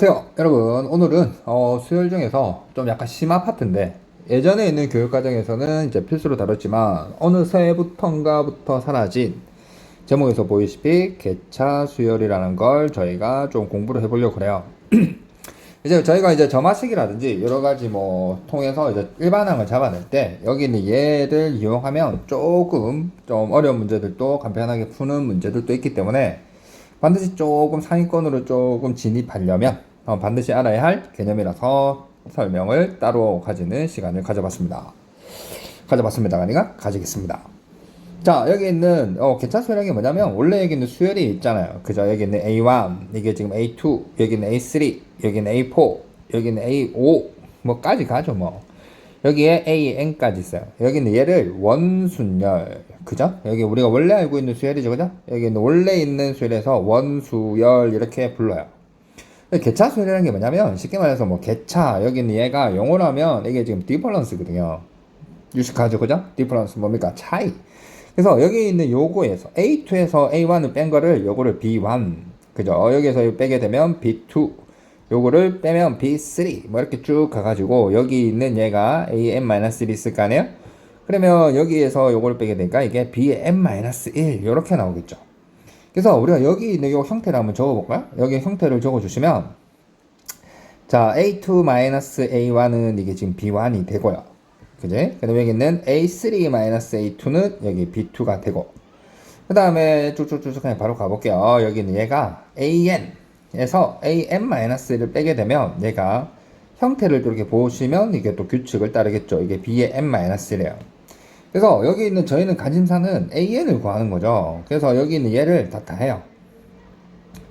안녕하세요 여러분. 오늘은 어, 수요일 중에서 좀 약간 심화 파트인데 예전에 있는 교육과정에서는 이제 필수로 다뤘지만 어느 새부턴가부터 사라진 제목에서 보이시피 개차 수열이라는 걸 저희가 좀 공부를 해보려고 그래요. 이제 저희가 이제 점화식이라든지 여러 가지 뭐 통해서 이제 일반항을 잡아낼 때 여기 있는 얘를 이용하면 조금 좀 어려운 문제들도 간편하게 푸는 문제들도 있기 때문에 반드시 조금 상위권으로 조금 진입하려면 어, 반드시 알아야 할 개념이라서 설명을 따로 가지는 시간을 가져봤습니다. 가져봤습니다가 아니라 가지겠습니다. 자 여기 있는 어, 개차 수열이 뭐냐면 원래 여기 있는 수열이 있잖아요. 그죠? 여기 있는 A1, 이게 지금 A2, 여기 있는 A3, 여기 있는 A4, 여기 있는 A5 뭐까지 가죠 뭐. 여기에 AN까지 있어요. 여기 있는 얘를 원순열, 그죠? 여기 우리가 원래 알고 있는 수열이죠, 그죠? 여기 있는 원래 있는 수열에서 원수열 이렇게 불러요. 개차 수열이라는 게 뭐냐면 쉽게 말해서 뭐 개차 여기 있는 얘가 영어로 하면 이게 지금 디퍼런스거든요. 유식하죠, 그죠? 디퍼런스 뭡니까? 차이. 그래서 여기 있는 요거에서 A2에서 A1을 뺀 거를 요거를 B1 그죠? 여기에서 빼게 되면 B2 요거를 빼면 B3 뭐 이렇게 쭉 가가지고 여기 있는 얘가 AN-1 있을 거 아니에요? 그러면 여기에서 요거를 빼게 되니까 이게 BN-1 이렇게 나오겠죠. 그래서 우리가 여기 있는 요 형태를 한번 적어볼까요? 여기 형태를 적어주시면 자 A2-A1은 이게 지금 B1이 되고요. 그지? 그 다음에 여기 있는 A3-A2는 여기 B2가 되고 그 다음에 쭉쭉쭉 그냥 바로 가볼게요. 여기 있는 얘가 AN에서 AN-를 빼게 되면 얘가 형태를 이렇게 보시면 이게 또 규칙을 따르겠죠. 이게 B의 N-래요. 그래서 여기 있는 저희는 관심사는 AN을 구하는 거죠. 그래서 여기 있는 얘를 다 다해요.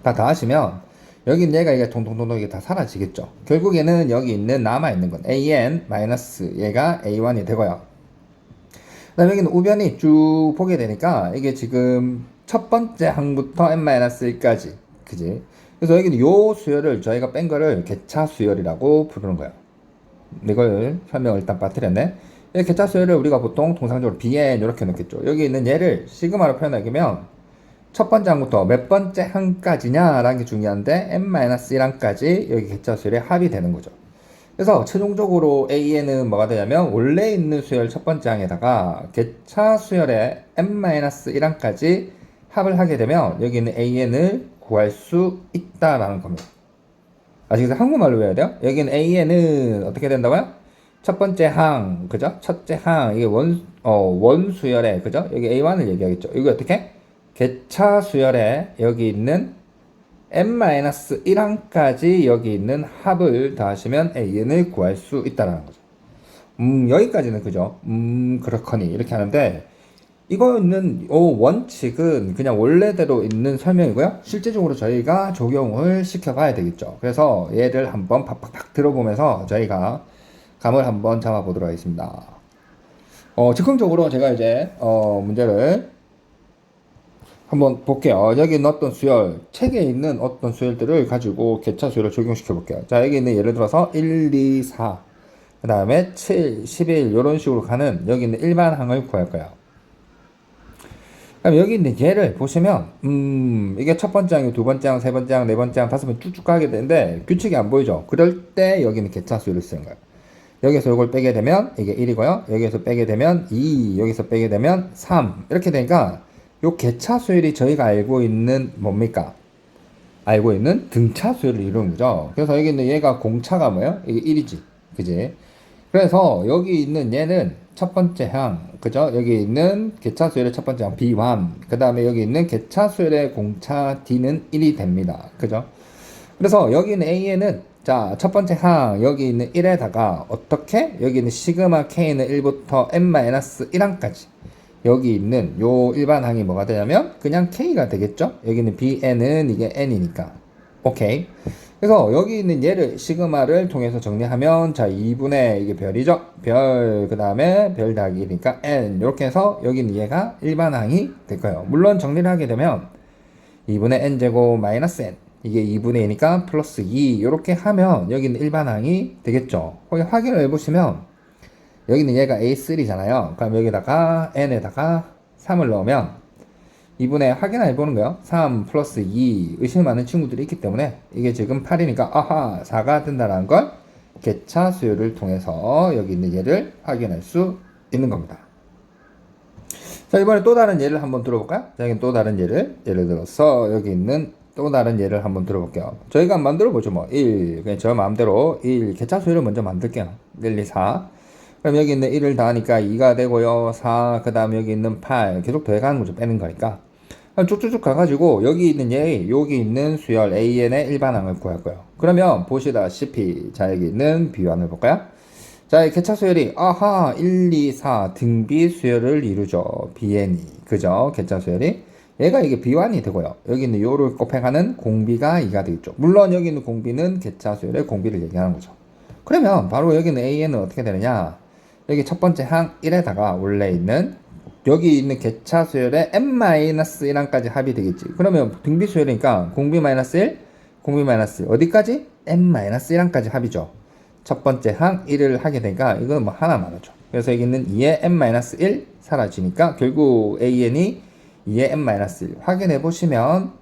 다 다하시면 여기 있는 얘가 이게 통통통통 이게 다 사라지겠죠. 결국에는 여기 있는 남아 있는 건 AN 마이너스 얘가 A1이 되고요. 그다음에 여기는 우변이 쭉 보게 되니까 이게 지금 첫 번째 항부터 n-1까지 그지? 그래서 여기는 요 수열을 저희가 뺀 거를 개차 수열이라고 부르는 거예요. 이걸 설명을 일단 빠뜨렸네. 이 개차 수열을 우리가 보통 통상적으로 bn 이렇게 놓겠죠. 여기 있는 얘를 시그마로 표현하면 첫 번째 항부터 몇 번째 항까지냐라는 게 중요한데 n-1항까지 여기 개차 수열의 합이 되는 거죠. 그래서 최종적으로 AN은 뭐가 되냐면 원래 있는 수열 첫 번째 항에다가 개차 수열의 n-1항까지 합을 하게 되면 여기 있는 AN을 구할 수 있다라는 겁니다. 아시겠어요? 한국말로 외워야 돼요? 여기는 AN은 어떻게 된다고요? 첫 번째 항, 그죠? 첫째 항, 이게 원, 어, 원수열에, 그죠? 여기 A1을 얘기하겠죠. 이거 어떻게? 개차 수열에 여기 있는 n-1항까지 여기 있는 합을 더하시면 AN을 구할 수 있다는 거죠. 음, 여기까지는 그죠? 음, 그렇거니. 이렇게 하는데, 이거는, 요 원칙은 그냥 원래대로 있는 설명이고요. 실제적으로 저희가 적용을 시켜봐야 되겠죠. 그래서 얘를 한번 팍팍팍 들어보면서 저희가 감을 한번 잡아 보도록 하겠습니다. 어, 즉흥적으로 제가 이제, 어, 문제를 한번 볼게요. 여기 있는 어떤 수열, 책에 있는 어떤 수열들을 가지고 개차 수열을 적용시켜 볼게요. 자, 여기 있는 예를 들어서 1, 2, 4, 그 다음에 7, 11, 이런 식으로 가는 여기 있는 일반 항을 구할 거예요. 그럼 여기 있는 얘를 보시면, 음, 이게 첫 번째 항이 두 번째 항, 세 번째 항, 네 번째 항, 다섯 번 쭉쭉 가게 되는데, 규칙이 안 보이죠? 그럴 때 여기는 개차 수열을 쓰는 거예요. 여기서 이걸 빼게 되면 이게 1이고요. 여기서 빼게 되면 2, 여기서 빼게 되면 3. 이렇게 되니까, 요 개차 수열이 저희가 알고 있는 뭡니까? 알고 있는 등차 수열을 이루는 거죠. 그래서 여기 있는 얘가 공차가 뭐예요? 이게 1이지. 그지? 그래서 여기 있는 얘는 첫 번째 항, 그죠? 여기 있는 개차 수열의 첫 번째 항 B1. 그 다음에 여기 있는 개차 수열의 공차 D는 1이 됩니다. 그죠? 그래서 여기 있는 A에는 자, 첫 번째 항, 여기 있는 1에다가 어떻게? 여기 있는 시그마 K는 1부터 n-1항까지. 여기 있는 요 일반 항이 뭐가 되냐면 그냥 K가 되겠죠? 여기는 BN은 이게 N이니까. 오케이. 그래서 여기 있는 얘를 시그마를 통해서 정리하면 자 2분의 이게 별이죠? 별, 그 다음에 별 1이니까 N 이렇게 해서 여기 있는 얘가 일반 항이 될 거예요. 물론 정리를 하게 되면 2분의 N제곱 마이너스 N 이게 2분의 2니까 플러스 2 이렇게 하면 여기 있는 일반 항이 되겠죠? 거기 확인을 해보시면 여기는 얘가 A3잖아요. 그럼 여기다가 n에다가 3을 넣으면 2분의 확인해 보는 거예요. 3 플러스 2 의심 많은 친구들이 있기 때문에 이게 지금 8이니까 아하 4가 된다는 걸 개차 수요를 통해서 여기 있는 얘를 확인할 수 있는 겁니다. 자 이번에 또 다른 예를 한번 들어볼까요? 자 여기 또 다른 예를 예를 들어서 여기 있는 또 다른 예를 한번 들어볼게요. 저희가 만들어 보죠 뭐 1, 그냥 저 마음대로 1 개차 수요를 먼저 만들게요. 1, 2, 4 그럼 여기 있는 1을 더하니까 2가 되고요. 4, 그 다음 여기 있는 8 계속 더해가는 거죠. 빼는 거니까. 쭉쭉쭉 가가지고 여기 있는 얘, 여기 있는 수열 AN의 일반항을 구할 거예요. 그러면 보시다시피 자 여기 있는 비환을 볼까요? 자, 이 개차 수열이 아하 1, 2, 4 등비 수열을 이루죠. BN이 그죠? 개차 수열이 얘가 이게 비환이 되고요. 여기 있는 요를 곱해가는 공비가 2가 되겠죠. 물론 여기 있는 공비는 개차 수열의 공비를 얘기하는 거죠. 그러면 바로 여기 있는 AN은 어떻게 되느냐? 여기 첫 번째 항 1에다가 원래 있는 여기 있는 개차 수열의 n-1항까지 합이 되겠지. 그러면 등비 수열이니까 공비 마이너스 1, 공비 마이너스 1 어디까지? n-1항까지 합이죠. 첫 번째 항 1을 하게 되니까 이거는 뭐 하나만 하죠. 그래서 여기 있는 2의 n-1 사라지니까 결국 an이 2의 n-1 확인해 보시면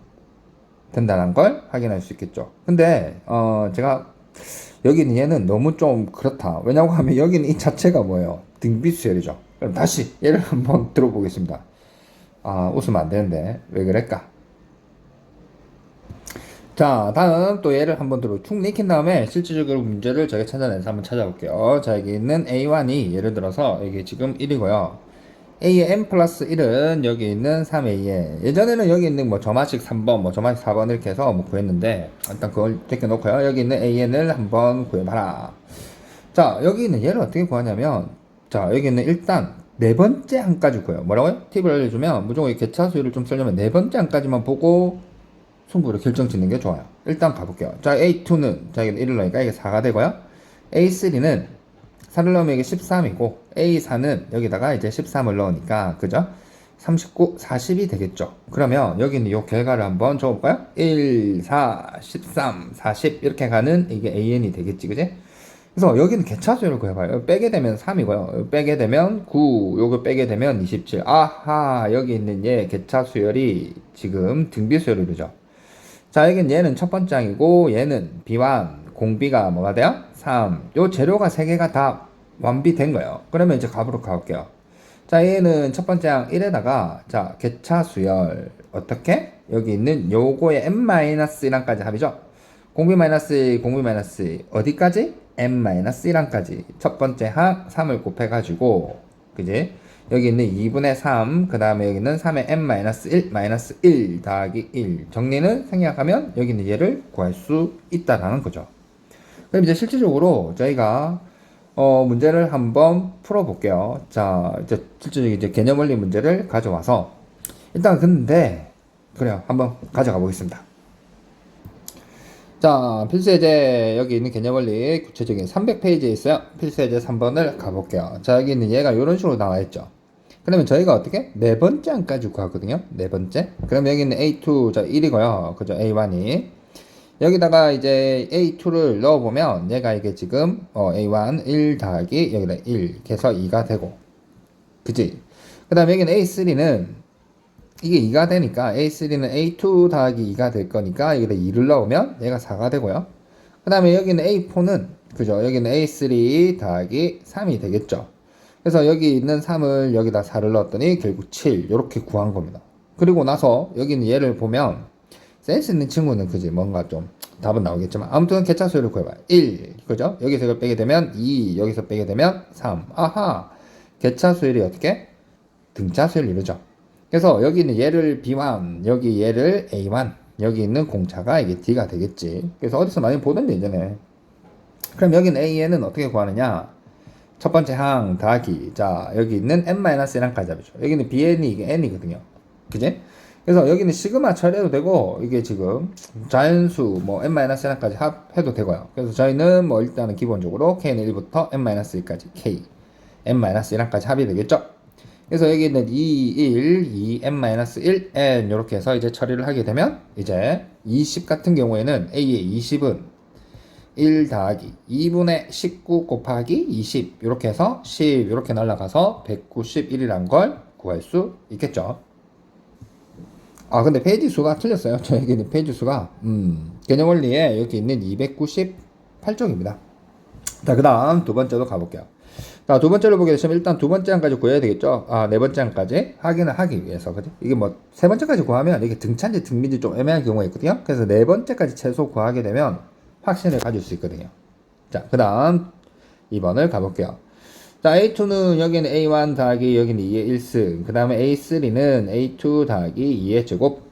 된다는 걸 확인할 수 있겠죠. 근데 어 제가 여기는 얘는 너무 좀 그렇다. 왜냐고 하면 여기는 이 자체가 뭐예요? 등비수열이죠. 그럼 다시 얘를 한번 들어보겠습니다. 아, 웃으면 안 되는데. 왜 그럴까? 자, 다음 또 얘를 한번 들어 쭉 익힌 다음에 실질적으로 문제를 저희가 찾아내서 한번 찾아볼게요. 자, 여기 있는 A1이 예를 들어서 이게 지금 1이고요. N 플러스 1은 여기 있는 3A에. 예전에는 여기 있는 뭐 저마식 3번 뭐 저마식 4번 이렇게 해서 뭐 구했는데 일단 그걸 제껴놓고요. 여기 있는 AN을 한번 구해봐라. 자 여기 있는 얘를 어떻게 구하냐면 자 여기 있는 일단 네 번째 항까지 구해요. 뭐라고요? 팁을 알려주면 무조건 이 개차 수율을 좀 쓰려면 네 번째 항까지만 보고 승부를 결정 짓는 게 좋아요. 일단 가볼게요. 자 A2는 자 여기 1을 넣으니까 이게 4가 되고요. A3는 4를 넣으면 이게 13이고 A4는 여기다가 이제 13을 넣으니까 그죠? 39, 40이 되겠죠. 그러면 여기 있는 이 결과를 한번 적어볼까요? 1, 4, 13, 40 이렇게 가는 이게 AN이 되겠지, 그지? 그래서 여기는 개차수열을 구해봐요. 빼게 되면 3이고요. 빼게 되면 9, 요거 빼게 되면 27. 아하, 여기 있는 얘 개차수열이 지금 등비수열이죠. 자, 여기는 얘는 첫 번째 항이고 얘는 비완, 공비가 뭐가 돼요? 3. 요 재료가 3개가 다 완비된 거예요. 그러면 이제 값으로 가볼게요. 자, 얘는 첫 번째 항 1에다가, 자, 개차 수열. 어떻게? 여기 있는 요거의 n-1항까지 합이죠? 공비 마이너스, 공비 마이너스, 어디까지? n-1항까지. 첫 번째 항 3을 곱해가지고, 그지? 여기 있는 2분의 3, 그 다음에 여기 있는 3의 n-1, 마이너스 1 더하기 1. 정리는 생략하면 여기 있는 얘를 구할 수 있다라는 거죠. 그럼 이제 실질적으로 저희가 어, 문제를 한번 풀어볼게요. 자, 이제 실질적인 이제 개념 원리 문제를 가져와서 일단 근데 그래요. 한번 가져가 보겠습니다. 자, 필수예제 여기 있는 개념 원리 구체적인 300페이지에 있어요. 필수예제 3번을 가볼게요. 자, 여기 있는 얘가 이런 식으로 나와 있죠. 그러면 저희가 어떻게? 네 번째 안까지 구하거든요. 네 번째. 그럼 여기 있는 A2, 자, 1이고요. 그죠? A1이. 여기다가 이제 A2를 넣어보면 얘가 이게 지금 어, A1 1 더하기 여기다 1 해서 2가 되고 그지? 그 다음에 여기는 A3는 이게 2가 되니까 A3는 A2 더하기 2가 될 거니까 여기다 2를 넣으면 얘가 4가 되고요 그 다음에 여기는 A4는 그죠? 여기는 A3 더하기 3이 되겠죠 그래서 여기 있는 3을 여기다 4를 넣었더니 결국 7 이렇게 구한 겁니다 그리고 나서 여기는 얘를 보면 센스 있는 친구는 그지 뭔가 좀 답은 나오겠지만 아무튼 개차 수열을 구해봐요. 1 그죠? 여기서 이걸 빼게 되면 2 여기서 빼게 되면 3 아하! 개차 수열이 어떻게? 등차 수열 이루죠. 그래서 여기 있는 얘를 B1 여기 얘를 A1 여기 있는 공차가 이게 D가 되겠지. 그래서 어디서 많이 보던데 이제는. 그럼 여기는 AN은 어떻게 구하느냐? 첫 번째 항 더하기. 자 여기 있는 n-1항까지 잡이죠. 여기는 BN이 이게 n이거든요. 그지 그래서 여기는 시그마 처리해도 되고 이게 지금 자연수 뭐 n-1까지 합해도 되고요. 그래서 저희는 뭐 일단은 기본적으로 k는 1부터 n-1까지 k n-1까지 합이 되겠죠. 그래서 여기 있는 2, 1, 2, n-1, n 이렇게 해서 이제 처리를 하게 되면 이제 20 같은 경우에는 a의 20은 1 더하기 2분의 19 곱하기 20 이렇게 해서 10 이렇게 날라가서 191이란 걸 구할 수 있겠죠. 아 근데 페이지 수가 틀렸어요. 저에게는 페이지 수가 음, 개념 원리에 여기 있는 298쪽입니다. 자, 그 다음 두 번째로 가볼게요. 자, 두 번째로 보게 되시면 일단 두 번째 항까지 구해야 되겠죠? 아, 네 번째 항까지 확인을 하기 위해서. 그지? 이게 뭐, 세 번째까지 구하면 이게 등차인지 등비인지 좀 애매한 경우가 있거든요? 그래서 네 번째까지 최소 구하게 되면 확신을 가질 수 있거든요. 자, 그 다음 2번을 가볼게요. 자, A2는 여기는 A1 더하기 여기는 2의 1승. 그 다음에 A3는 A2 더하기 2의 제곱.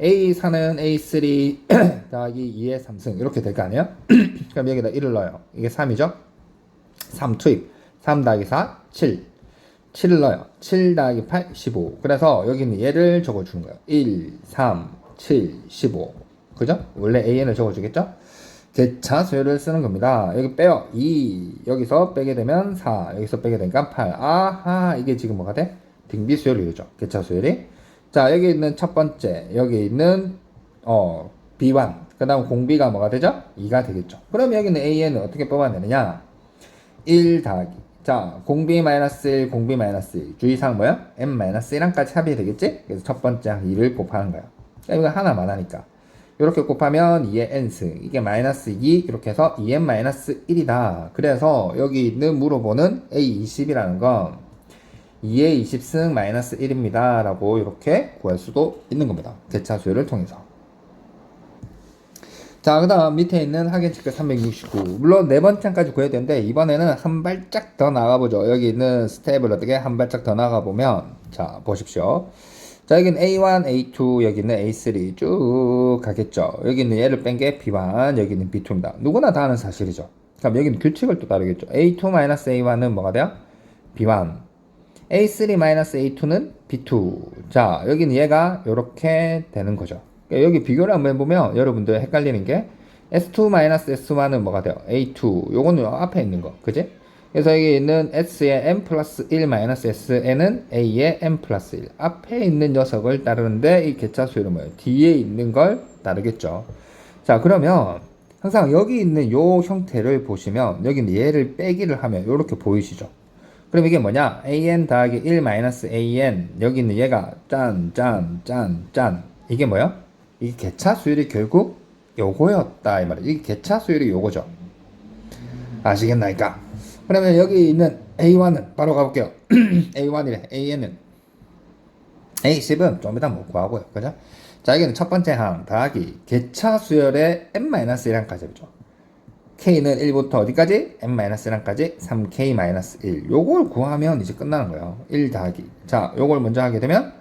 A4는 A3 더하기 2의 3승. 이렇게 될 거 아니에요? 그럼 여기다 1을 넣어요. 이게 3이죠? 3 투입. 3 더하기 4, 7. 7을 넣어요. 7 더하기 8, 15. 그래서 여기는 얘를 적어주는 거예요. 1, 3, 7, 15. 그죠? 원래 AN을 적어주겠죠? 개차 수열을 쓰는 겁니다. 여기 빼요. 2. 여기서 빼게 되면 4. 여기서 빼게 되니까 8. 아하. 이게 지금 뭐가 돼? 등비 수열이죠. 개차 수열이. 자, 여기 있는 첫 번째. 여기 있는, 어, B1. 그 다음 공비가 뭐가 되죠? 2가 되겠죠. 그럼 여기는 AN을 어떻게 뽑아내느냐? 1 더하기. 자, 공비 마이너스 1, 공비 마이너스 1. 주의사항 뭐야? M 마이너스 1항까지 합이 되겠지? 그래서 첫 번째 항 2를 곱하는 거야. 그러니까 이거 하나만 하니까. 이렇게 곱하면 2의 n승. 이게 마이너스 2, 이렇게 해서 2n 마이너스 1이다. 그래서 여기 있는 물어보는 A20이라는 건 2의 20승 마이너스 1입니다. 라고 이렇게 구할 수도 있는 겁니다. 대차 수열을 통해서. 자, 그 다음 밑에 있는 체크 369. 물론 네 번째까지 구해야 되는데, 이번에는 한 발짝 더 나가보죠. 여기 있는 스텝을 어떻게 한 발짝 더 나가보면, 자, 보십시오. 자, 여기는 A1, A2, 여기는 A3 쭉 가겠죠. 여기는 얘를 뺀 게 B1, 여기는 B2입니다. 누구나 다 아는 사실이죠. 그럼 여기는 규칙을 또 따르겠죠. A2-A1은 뭐가 돼요? B1. A3-A2는 B2. 자, 여기는 얘가 이렇게 되는 거죠. 그러니까 여기 비교를 한번 해보면 여러분들 헷갈리는 게 S2-S1은 뭐가 돼요? A2. 요거는 요 앞에 있는 거. 그지? 그래서 여기 있는 S의 M 플러스 1 마이너스 Sn은 A의 M 플러스 1. 앞에 있는 녀석을 따르는데 이 개차수열은 뭐예요? 뒤에 있는 걸 따르겠죠. 자, 그러면 항상 여기 있는 요 형태를 보시면 여기는 얘를 빼기를 하면 이렇게 보이시죠? 그럼 이게 뭐냐? an 더하기 1 마이너스 an 여기 있는 얘가 짠, 짠, 짠, 짠. 이게 뭐야? 이게 개차 수율이 결국 요거였다 이 말이야. 이게 개차 수율이 요거죠. 아시겠나이까? 그러면 여기 있는 A1은 바로 가볼게요. A1이래. AN은 A10은 좀 이따 못 구하고요. 그죠? 자, 여기는 첫 번째 항 더하기 개차 수열의 n-1항까지죠. K는 1부터 어디까지? n-1항까지 3K-1. 요걸 구하면 이제 끝나는 거예요. 1 더하기. 자, 요걸 먼저 하게 되면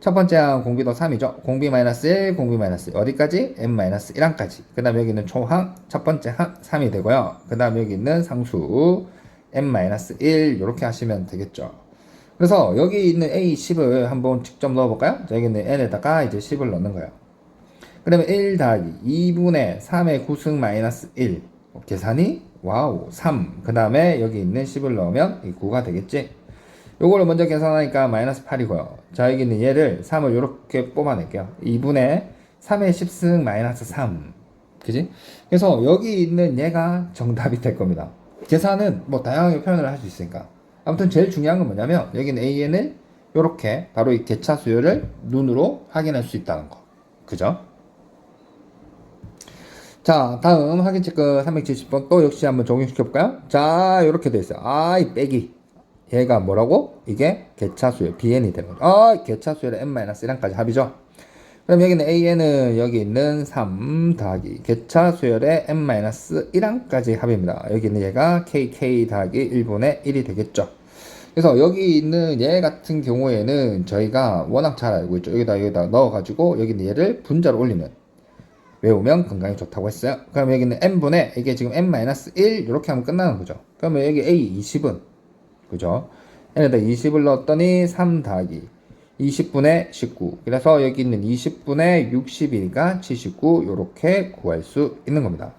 첫 번째 항 공비도 3이죠. 공비 마이너스 1, 공비 마이너스 1. 어디까지? n-1항까지. 그 다음 여기 있는 초항, 첫 번째 항 3이 되고요. 그 다음 여기 있는 상수 n-1 이렇게 하시면 되겠죠. 그래서 여기 있는 a10을 한번 직접 넣어볼까요? 자, 여기 있는 n에다가 이제 10을 넣는 거예요. 그러면 1 더하기 2분의 3의 9승 마이너스 1. 계산이 와우 3. 그 다음에 여기 있는 10을 넣으면 이 9가 되겠지? 요거를 먼저 계산하니까 마이너스 8이고요. 자, 여기 있는 얘를 3을 이렇게 뽑아낼게요. 2분의 3의 10승 마이너스 3. 그지? 그래서 여기 있는 얘가 정답이 될 겁니다. 계산은 뭐 다양하게 표현을 할 수 있으니까. 아무튼 제일 중요한 건 뭐냐면 여기는 AN을 이렇게 바로 이 개차 수열을 눈으로 확인할 수 있다는 거. 그죠? 자, 다음 확인 체크 370번 또 역시 한번 적용시켜 볼까요? 자, 이렇게 돼 있어요. 아, 이 빼기. 얘가 뭐라고? 이게 개차수열 BN이 되는 거죠. 아, 개차수열의 n-1까지 합이죠. 그럼 여기는 AN은 여기 있는 3 더하기 개차 수열의 n-1항까지 합입니다. 여기 있는 얘가 KK 더하기 1분의 1이 되겠죠. 그래서 여기 있는 얘 같은 경우에는 저희가 워낙 잘 알고 있죠. 여기다 여기다 넣어가지고 여기 있는 얘를 분자로 올리면 외우면 건강에 좋다고 했어요. 그럼 여기는 n분의 이게 지금 n-1 이렇게 하면 끝나는 거죠. 그러면 여기 A20은 그죠? n에다 20을 넣었더니 3 더하기 20분의 19. 그래서 여기 있는 20분의 61가 79 이렇게 구할 수 있는 겁니다.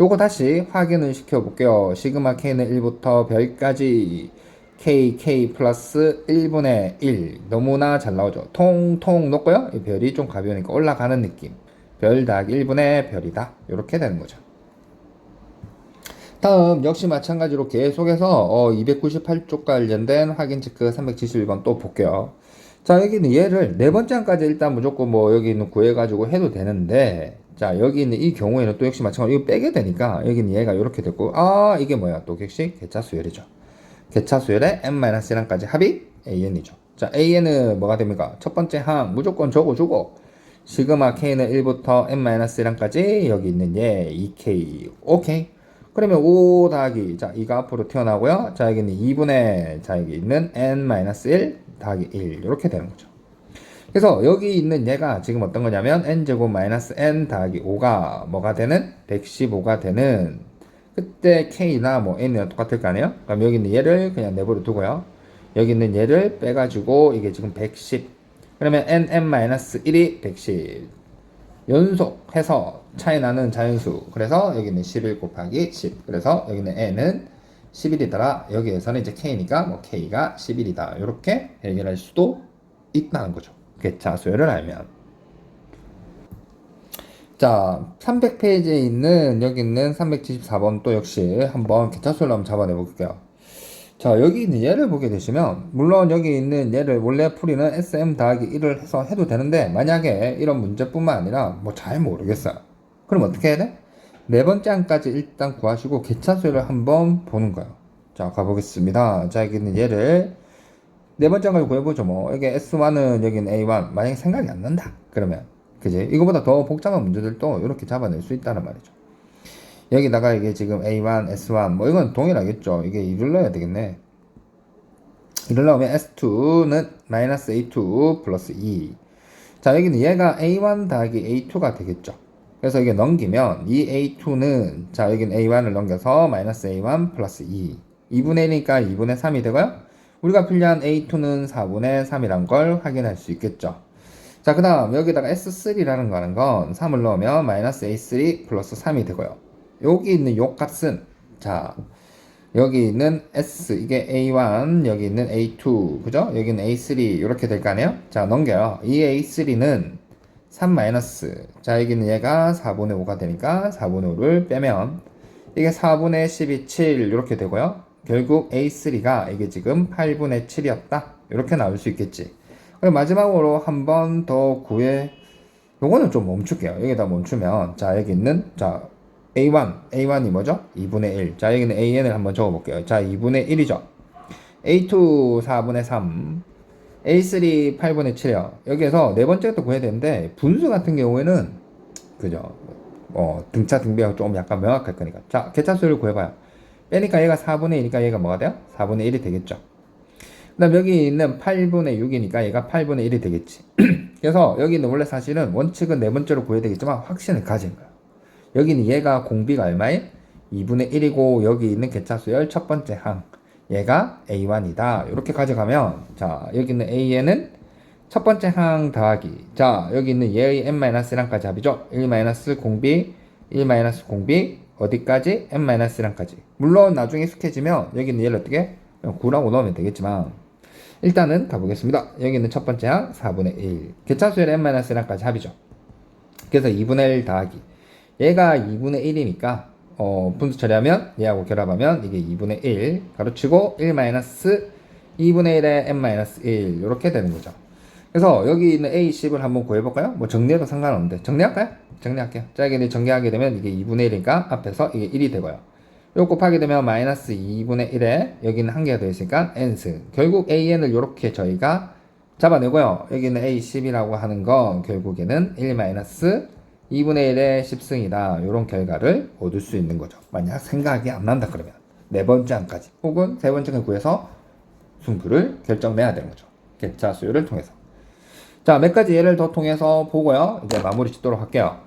요거 다시 확인을 시켜볼게요. 시그마 k는 1부터 별까지 k k 플러스 1분의 1 너무나 잘 나오죠. 통통 놓고요. 이 별이 좀 가벼우니까 올라가는 느낌. 별 더하기 1분의 별이다. 이렇게 되는 거죠. 다음 역시 마찬가지로 계속해서 어, 298쪽 관련된 확인 체크 371번 또 볼게요. 자, 여기는 얘를 네 번째 항까지 일단 무조건 뭐 여기 있는 구해가지고 해도 되는데, 자, 여기 있는 이 경우에는 또 역시 마찬가지로 이거 빼게 되니까, 여기는 얘가 이렇게 됐고, 아, 이게 뭐야? 또 역시 개차 수열이죠. 개차 수열의 n-1항까지 합이 an이죠. 자, an은 뭐가 됩니까? 첫 번째 항 무조건 적어주고, 시그마 k는 1부터 n-1항까지 여기 있는 얘 2k. 오케이. 그러면 5 더하기, 자, 이가 앞으로 튀어나오고요. 자, 여기는 2분의, 자, 여기 있는 n-1 더하기 1. 이렇게 되는 거죠. 그래서 여기 있는 얘가 지금 어떤 거냐면 n제곱 마이너스 n 더하기 5가 뭐가 되는? 115가 되는 그때 k나 뭐 n이랑 똑같을 거 아니에요? 그럼 여기 있는 얘를 그냥 내버려 두고요. 여기 있는 얘를 빼가지고 이게 지금 110. 그러면 nn-1이 110. 연속해서 차이 나는 자연수. 그래서 여기는 11 곱하기 10. 그래서 여기는 n은 11이더라. 여기에서는 이제 k니까 뭐 k가 11이다. 이렇게 해결할 수도 있다는 거죠. 개차수열을 알면. 자, 300페이지에 있는 여기 있는 374번 또 역시 한번 개차수열을 한번 잡아내 볼게요. 자, 여기 있는 얘를 보게 되시면, 물론 여기 있는 얘를 원래 풀이는 SM 더하기 1을 해서 해도 되는데, 만약에 이런 문제뿐만 아니라 뭐 잘 모르겠어요. 그럼 어떻게 해야 돼? 네 번째 항까지 일단 구하시고 개차수를 한번 보는 거예요. 자, 가보겠습니다. 자, 여기 있는 얘를 네 번째 항을 구해보죠. 뭐, 여기 S1은 여기는 A1. 만약에 생각이 안 난다. 그러면. 그지? 이거보다 더 복잡한 문제들도 이렇게 잡아낼 수 있다는 말이죠. 여기다가 이게 지금 A1, S1 뭐 이건 동일하겠죠. 이게 2를 넣어야 되겠네. 2를 넣으면 S2는 마이너스 A2 플러스 2. 자 여기는 얘가 A1 더하기 A2가 되겠죠. 그래서 이게 넘기면 이 A2는 자 여기는 A1을 넘겨서 마이너스 A1 플러스 2. 2분의 1이니까 2분의 3이 되고요. 우리가 필요한 A2는 4분의 3이란 걸 확인할 수 있겠죠. 자, 그 다음 여기다가 S3라는 거 하는 건 3을 넣으면 마이너스 A3 플러스 3이 되고요. 여기 있는 요 값은 자 여기 있는 S 이게 A1 여기 있는 A2 그죠? 여기는 A3 이렇게 될 거 아니에요? 자 넘겨요. 이 A3는 3 마이너스 자 여기는 얘가 4분의 5가 되니까 4분의 5를 빼면 이게 4분의 12 7 이렇게 되고요. 결국 A3가 이게 지금 8분의 7이었다 이렇게 나올 수 있겠지. 그리고 마지막으로 한 번 더 구해 요거는 좀 멈출게요. 여기다 멈추면 자 여기 있는 자 A1, A1이 뭐죠? 2분의 1. 자, 여기는 AN을 한번 적어볼게요. 자, 2분의 1이죠. A2, 4분의 3. A3, 8분의 7이요. 여기에서 네 번째 것도 구해야 되는데, 분수 같은 경우에는, 그죠? 어, 등차, 등비가 좀 약간 명확할 거니까. 자, 개차수를 구해봐요. 빼니까 얘가 4분의 2니까 얘가 뭐가 돼요? 4분의 1이 되겠죠. 그 다음 여기 있는 8분의 6이니까 얘가 8분의 1이 되겠지. 그래서 여기 있는 원래 사실은 원칙은 네 번째로 구해야 되겠지만 확신을 가진 거야. 여기는 얘가 공비가 얼마에? 2분의 1이고 여기 있는 개차수열 첫 번째 항 얘가 A1이다. 이렇게 가져가면 자 여기 있는 AN은 첫 번째 항 더하기. 자 여기 있는 얘의 n-1랑까지 합이죠? 1- 공비 1- 공비 어디까지? n-1랑까지. 물론 나중에 익숙해지면 여기 있는 얘를 어떻게? 9라고 넣으면 되겠지만 일단은 가보겠습니다. 여기 있는 첫 번째 항 4분의 1 개차수열 n-1랑까지 합이죠? 그래서 2분의 1 더하기. 얘가 2분의 1이니까 어, 분수 처리하면 얘하고 결합하면 이게 2분의 1 가로치고 1 마이너스 2분의 1에 n-1 이렇게 되는 거죠. 그래서 여기 있는 a10을 한번 구해볼까요? 뭐 정리해도 상관없는데 정리할까요? 정리할게요. 자 여기 정리하게 되면 이게 2분의 1이니까 앞에서 이게 1이 되고요. 요 곱하게 되면 마이너스 2분의 1에 여기는 한 개가 더 있으니까 n승 결국 an을 이렇게 저희가 잡아내고요. 여기는 a10이라고 하는 건 결국에는 1 마이너스 2분의 1의 10승이다. 이런 결과를 얻을 수 있는 거죠. 만약 생각이 안 난다 그러면 네 번째 항까지 혹은 세 번째 항 구해서 승부를 결정내야 되는 거죠. 개차 수요를 통해서. 자, 몇 가지 예를 더 통해서 보고요. 이제 마무리 짓도록 할게요.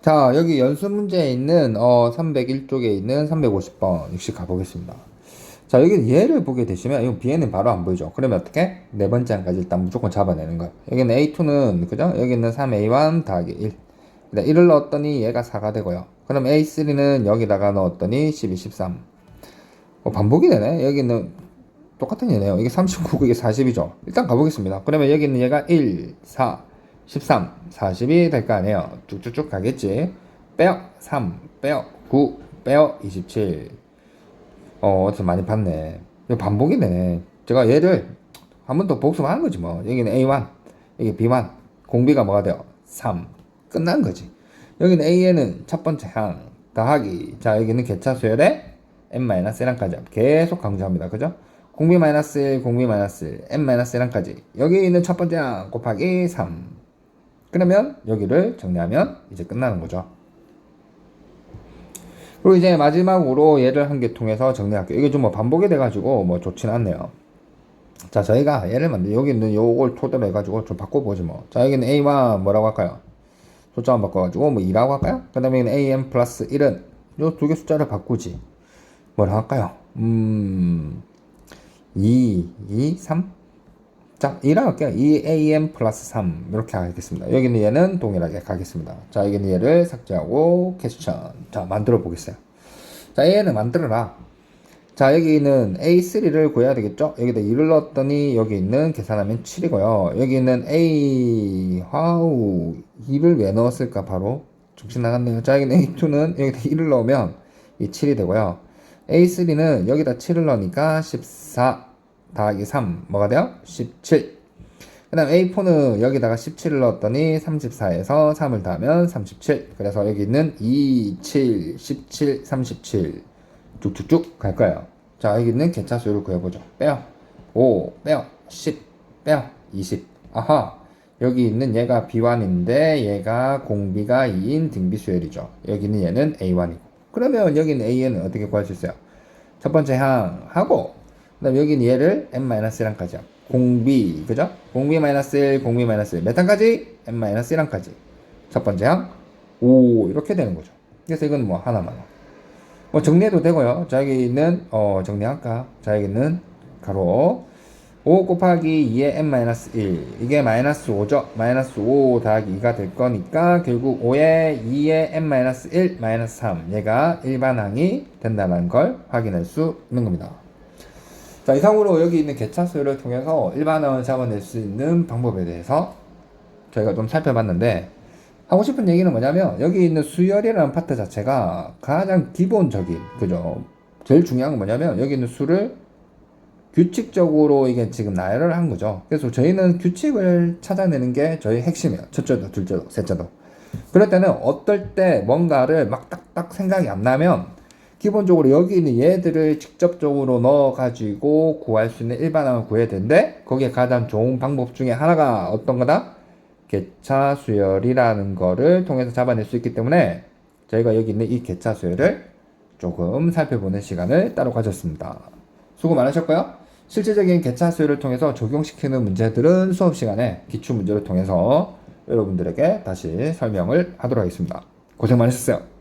자, 여기 연습 문제에 있는 어, 301쪽에 있는 350번 역시 가보겠습니다. 자, 여기 얘를 보게 되시면, 이거 B에는 바로 안 보이죠? 그러면 어떻게? 네 번째 항까지 일단 무조건 잡아내는 거예요. 여기는 A2는, 그죠? 여기는 3A1 더하기 1. 1을 넣었더니 얘가 4가 되고요. 그럼 A3는 여기다가 넣었더니 12, 13. 어, 반복이 되네? 여기는 똑같은 얘네요. 이게 39, 이게 40이죠? 일단 가보겠습니다. 그러면 여기는 얘가 1, 4, 13, 40이 될 거 아니에요. 쭉쭉쭉 가겠지? 빼요. 3, 빼요. 9, 빼요. 27. 어, 어디서 많이 봤네. 이거 반복이네. 제가 얘를 한 번 더 복습하는 거지 뭐. 여기는 A1, 여기 B1, 공비가 뭐가 돼요? 3. 끝난 거지. 여기는 A에는 첫 번째 항 더하기. 자 여기는 개차 수열에 n-1항까지 계속 강조합니다. 그죠? 공비 마이너스 1, 공비 마이너스 1, n-1항까지. 여기 있는 첫 번째 항 곱하기 3. 그러면 여기를 정리하면 이제 끝나는 거죠. 그리고 이제 마지막으로 얘를 한 개 통해서 정리할게요. 이게 좀 뭐 반복이 돼가지고 뭐 좋진 않네요. 자, 저희가 얘를 만들, 여기 있는 요걸 토대로 해가지고 좀 바꿔보지 뭐. 자, 여기는 A와 뭐라고 할까요? 숫자만 바꿔가지고 뭐 2라고 할까요? 그 다음에 AM 플러스 1은 요 두 개 숫자를 바꾸지. 뭐라 할까요? 음, 2, 2, 3? 자, 2라고 할게요. 2AM 플러스 3. 이렇게 하겠습니다. 여기는 얘는 동일하게 가겠습니다. 자, 여기는 얘를 삭제하고 퀘스천. 자, 만들어 보겠어요. 자, 얘는 만들어라. 자, 여기는 A3를 구해야 되겠죠? 여기다 2를 넣었더니 여기 있는 계산하면 7이고요. 여기 있는 A, 와우, 2를 왜 넣었을까, 바로? 정신 나갔네요. 자, 여기는 A2는 여기다 1을 넣으면 이 7이 되고요. A3는 여기다 7을 넣으니까 14 더하기 3, 뭐가 돼요? 17. 그 다음 A4는 여기다가 17을 넣었더니 34에서 3을 더하면 37. 그래서 여기 있는 2, 7, 17, 37. 쭉쭉쭉 갈 거예요. 자, 여기 있는 개차 수를 구해보죠. 빼요. 5, 빼요. 10, 빼요. 20. 아하. 여기 있는 얘가 B1인데 얘가 공비가 2인 등비 수열이죠. 여기는 얘는 A1이고. 그러면 여기는 A는 어떻게 구할 수 있어요? 첫 번째 항 하고 그다음 여기는 얘를 n-1항까지 공비 그죠? 공비 마이너스 1, 공비 마이너스 1 몇 항까지? n-1항까지 첫 번째 항, 오 이렇게 되는 거죠. 그래서 이건 뭐 하나만 뭐 정리해도 되고요. 자 여기 있는 어 정리할까? 자 여기 있는 가로 5 곱하기 2의 n-1 이게 마이너스 5죠. 마이너스 5 더하기 2가 될 거니까 결국 5의 2의 n-1 마이너스 3 얘가 일반 항이 된다는 걸 확인할 수 있는 겁니다. 자 이상으로 여기 있는 개차수를 통해서 일반항을 잡아낼 수 있는 방법에 대해서 저희가 좀 살펴봤는데 하고 싶은 얘기는 뭐냐면 여기 있는 수열이라는 파트 자체가 가장 기본적인 그죠? 제일 중요한 건 뭐냐면 여기 있는 수를 규칙적으로 이게 지금 나열을 한 거죠. 그래서 저희는 규칙을 찾아내는 게 저희 핵심이에요. 첫째도 둘째도 셋째도. 그럴 때는 어떨 때 뭔가를 막 딱딱 생각이 안 나면 기본적으로 여기 있는 얘들을 직접적으로 넣어가지고 구할 수 있는 일반항을 구해야 되는데 거기에 가장 좋은 방법 중에 하나가 어떤 거다? 개차 수열이라는 거를 통해서 잡아낼 수 있기 때문에 저희가 여기 있는 이 개차 수열을 조금 살펴보는 시간을 따로 가졌습니다. 수고 많으셨고요. 실제적인 개차 수열을 통해서 적용시키는 문제들은 수업 시간에 기출 문제를 통해서 여러분들에게 다시 설명을 하도록 하겠습니다. 고생 많으셨어요.